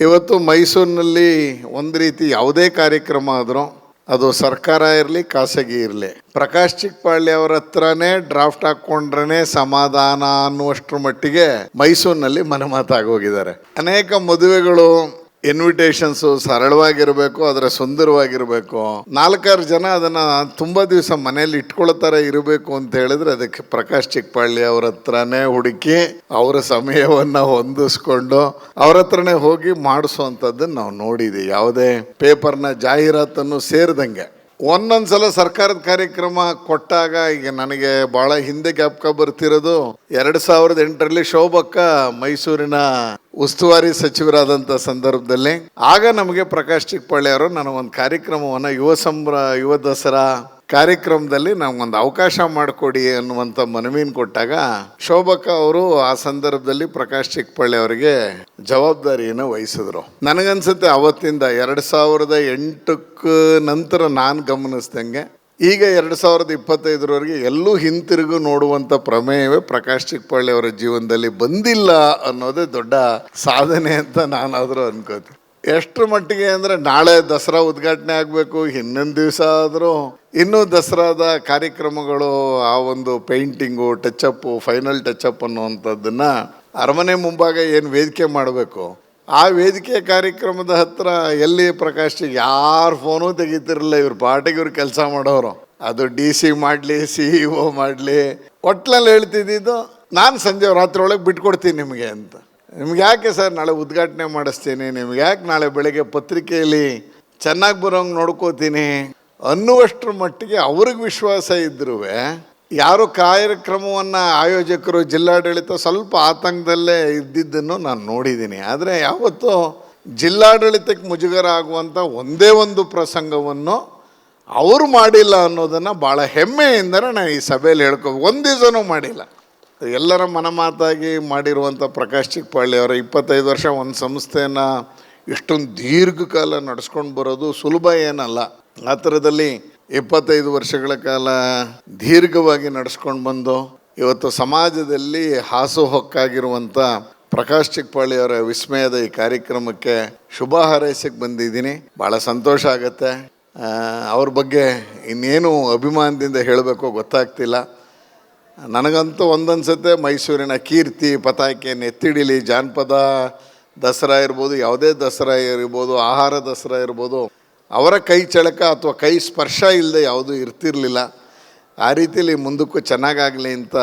ಇವತ್ತು ಮೈಸೂರಿನಲ್ಲಿ ಒಂದು ರೀತಿ ಯಾವುದೇ ಕಾರ್ಯಕ್ರಮ ಆದರೂ ಅದು ಸರ್ಕಾರ ಇರಲಿ, ಖಾಸಗಿ ಇರಲಿ. ಪ್ರಕಾಶ್ ಚಿಕ್ಕಪಾಳ್ಯ ಅವರ ಹತ್ರನೇ ಡ್ರಾಫ್ಟ್ ಹಾಕ್ಕೊಂಡ್ರೆ ಸಮಾಧಾನ ಅನ್ನುವಷ್ಟರ ಮಟ್ಟಿಗೆ ಮೈಸೂರಿನಲ್ಲಿ ಮನೆ ಮಾತಾಗೋಗಿದ್ದಾರೆ ಅನೇಕ ಮದುವೆಗಳು ಇನ್ವಿಟೇಷನ್ಸು ಸರಳವಾಗಿರಬೇಕು ಅದರ ಸುಂದರವಾಗಿರಬೇಕು. ನಾಲ್ಕಾರು ಜನ ಅದನ್ನ ತುಂಬಾ ದಿವಸ ಮನೇಲಿ ಇಟ್ಕೊಳ್ತಾರ ಇರಬೇಕು ಅಂತ ಹೇಳಿದ್ರೆ ಅದಕ್ಕೆ ಪ್ರಕಾಶ್ ಚಿಕ್ಕಪಳ್ಳಿ ಅವ್ರ ಹತ್ರನೇ ಹುಡುಕಿ ಅವರ ಸಮಯವನ್ನ ಹೊಂದಿಸ್ಕೊಂಡು ಅವ್ರ ಹತ್ರನೇ ಹೋಗಿ ಮಾಡಿಸುವಂತದ್ದನ್ನ ನಾವು ನೋಡಿದ್ವಿ ಯಾವುದೇ ಪೇಪರ್ನ ಜಾಹೀರಾತನ್ನು ಸೇರಿದಂಗೆ. ಒಂದೊಂದ್ಸಲ ಸರ್ಕಾರದ ಕಾರ್ಯಕ್ರಮ ಕೊಟ್ಟಾಗ ಈಗ ನನಗೆ ಬಹಳ ಹಿಂದೆ ಜ್ಞಾಪಕ ಬರ್ತಿರೋದು ಎರಡ್ ಸಾವಿರದ ಎಂಟರಲ್ಲಿ ಶೋಭಕ್ಕ ಮೈಸೂರಿನ ಉಸ್ತುವಾರಿ ಸಚಿವರಾದಂಥ ಸಂದರ್ಭದಲ್ಲಿ. ಆಗ ನಮಗೆ ಪ್ರಕಾಶ್ ಚಿಕ್ಕಪಳ್ಳಿ ಅವರು ಒಂದು ಕಾರ್ಯಕ್ರಮವನ್ನು ಯುವ ಸಂಭ್ರ ಯುವ ದಸರಾ ಕಾರ್ಯಕ್ರಮದಲ್ಲಿ ನಮಗೊಂದು ಅವಕಾಶ ಮಾಡಿಕೊಡಿ ಅನ್ನುವಂಥ ಮನವಿನ ಕೊಟ್ಟಾಗ ಶೋಭಕ್ಕ ಅವರು ಆ ಸಂದರ್ಭದಲ್ಲಿ ಪ್ರಕಾಶ್ ಚಿಕ್ಕಪಳ್ಳಿ ಅವರಿಗೆ ಜವಾಬ್ದಾರಿಯನ್ನು ವಹಿಸಿದ್ರು. ನನಗನ್ಸುತ್ತೆ ಅವತ್ತಿಂದ ಎರಡು ಸಾವಿರದ ಎಂಟಕ್ಕೆ ನಂತರ ನಾನು ಗಮನಿಸ್ದಂಗೆ, ಈಗ ಎರಡು ಸಾವಿರದ ಇಪ್ಪತ್ತೈದರವರೆಗೆ ಎಲ್ಲೂ ಹಿಂತಿರುಗು ನೋಡುವಂಥ ಪ್ರಮೇಯವೇ ಪ್ರಕಾಶ್ ಚಿಕ್ಕಪಳ್ಳಿ ಅವರ ಜೀವನದಲ್ಲಿ ಬಂದಿಲ್ಲ ಅನ್ನೋದೇ ದೊಡ್ಡ ಸಾಧನೆ ಅಂತ ನಾನಾದರೂ ಅನ್ಕೋತೀನಿ. ಎಷ್ಟರ ಮಟ್ಟಿಗೆ ಅಂದರೆ ನಾಳೆ ದಸರಾ ಉದ್ಘಾಟನೆ ಆಗಬೇಕು, ಇನ್ನೊಂದು ದಿವಸ ಆದರೂ. ಇನ್ನೂ ದಸರಾದ ಕಾರ್ಯಕ್ರಮಗಳು, ಆ ಒಂದು ಪೇಂಟಿಂಗು ಟಚಪ್ಪು ಫೈನಲ್ ಟಚಪ್ ಅನ್ನುವಂಥದ್ದನ್ನ ಅರಮನೆ ಮುಂಭಾಗ ಏನು ವೇದಿಕೆ ಮಾಡಬೇಕು, ಆ ವೇದಿಕೆ ಕಾರ್ಯಕ್ರಮದ ಹತ್ರ ಎಲ್ಲಿ ಪ್ರಕಾಶ್ ಯಾರು ಫೋನು ತೆಗಿತಿರಲಿಲ್ಲ, ಇವ್ರ ಪಾಟಿಗೆ ಇವ್ರು ಕೆಲಸ ಮಾಡೋರು. ಅದು ಡಿ ಸಿ ಮಾಡಲಿ ಸಿ ಇ ಒ ಮಾಡಲಿ ಒಟ್ಲಲ್ಲಿ ಹೇಳ್ತಿದ್ದಿದ್ದು, ನಾನು ಸಂಜೆ ರಾತ್ರಿ ಒಳಗೆ ಬಿಟ್ಕೊಡ್ತೀನಿ ನಿಮಗೆ ಅಂತ. ನಿಮ್ಗೆ ಯಾಕೆ ಸರ್ ನಾಳೆ ಉದ್ಘಾಟನೆ ಮಾಡಿಸ್ತೀನಿ? ನಿಮ್ಗೆ ಯಾಕೆ ನಾಳೆ ಬೆಳಗ್ಗೆ ಪತ್ರಿಕೆಯಲ್ಲಿ ಚೆನ್ನಾಗಿ ಬರೋಂಗೆ ನೋಡ್ಕೋತೀನಿ? ಅನ್ನುವಷ್ಟರ ಮಟ್ಟಿಗೆ ಅವ್ರಿಗೆ ವಿಶ್ವಾಸ ಇದ್ರೂ ಯಾರು ಕಾರ್ಯಕ್ರಮವನ್ನು ಆಯೋಜಕರು, ಜಿಲ್ಲಾಡಳಿತ ಸ್ವಲ್ಪ ಆತಂಕದಲ್ಲೇ ಇದ್ದಿದ್ದನ್ನು ನಾನು ನೋಡಿದ್ದೀನಿ ಆದರೆ ಯಾವತ್ತೂ ಜಿಲ್ಲಾಡಳಿತಕ್ಕೆ ಮುಜುಗರ ಆಗುವಂಥ ಒಂದೇ ಒಂದು ಪ್ರಸಂಗವನ್ನು ಅವರು ಮಾಡಿಲ್ಲ ಅನ್ನೋದನ್ನು ಭಾಳ ಹೆಮ್ಮೆಯಿಂದನೇ ನಾನು ಈ ಸಭೆಯಲ್ಲಿ ಹೇಳ್ಕೊ ಒಂದು ದಿವಸನೂ ಮಾಡಿಲ್ಲ. ಎಲ್ಲರ ಮನಮಾತಾಗಿ ಮಾಡಿರುವಂಥ ಪ್ರಕಾಶ್ ಚಿಕ್ಕಪಳ್ಳಿ ಅವರ ಇಪ್ಪತ್ತೈದು ವರ್ಷ ಒಂದು ಸಂಸ್ಥೆನ ಇಷ್ಟೊಂದು ದೀರ್ಘಕಾಲ ನಡೆಸ್ಕೊಂಡು ಬರೋದು ಸುಲಭ ಏನಲ್ಲ. ಆ ಥರದಲ್ಲಿ ಇಪ್ಪತ್ತೈದು ವರ್ಷಗಳ ಕಾಲ ದೀರ್ಘವಾಗಿ ನಡೆಸ್ಕೊಂಡು ಬಂದು ಇವತ್ತು ಸಮಾಜದಲ್ಲಿ ಹಾಸುಹೊಕ್ಕಾಗಿರುವಂಥ ಪ್ರಕಾಶ್ ಚಿಕ್ಕಪಳ್ಳಿ ಅವರ ವಿಸ್ಮಯದ ಈ ಕಾರ್ಯಕ್ರಮಕ್ಕೆ ಶುಭ ಹಾರೈಸಕ್ಕೆ ಬಂದಿದ್ದೀನಿ. ಭಾಳ ಸಂತೋಷ ಆಗುತ್ತೆ. ಅವ್ರ ಬಗ್ಗೆ ಇನ್ನೇನು ಅಭಿಮಾನದಿಂದ ಹೇಳಬೇಕೋ ಗೊತ್ತಾಗ್ತಿಲ್ಲ. ನನಗಂತೂ ಒಂದೊಂದು ಸತೆ ಮೈಸೂರಿನ ಕೀರ್ತಿ, ಪತಾಕೆಯನ್ನು ಎತ್ತಿಡಿಲಿ. ಜಾನಪದ ದಸರಾ ಇರ್ಬೋದು, ಯಾವುದೇ ದಸರಾ ಇರ್ಬೋದು, ಆಹಾರ ದಸರಾ ಇರ್ಬೋದು, ಅವರ ಕೈ ಚಳಕ ಅಥವಾ ಕೈ ಸ್ಪರ್ಶ ಇಲ್ಲದೆ ಯಾವುದೂ ಇರ್ತಿರಲಿಲ್ಲ. ಆ ರೀತಿಯಲ್ಲಿ ಮುಂದಕ್ಕೂ ಚೆನ್ನಾಗಾಗಲಿ ಅಂತ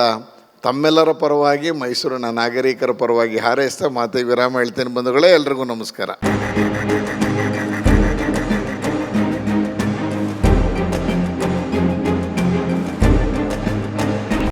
ತಮ್ಮೆಲ್ಲರ ಪರವಾಗಿ, ಮೈಸೂರಿನ ನಾಗರಿಕರ ಪರವಾಗಿ ಹಾರೈಸ್ತಾ ಮಾತೆ ವಿರಾಮ ಹೇಳ್ತೇನೆ ಬಂಧುಗಳೇ, ಎಲ್ರಿಗೂ ನಮಸ್ಕಾರ.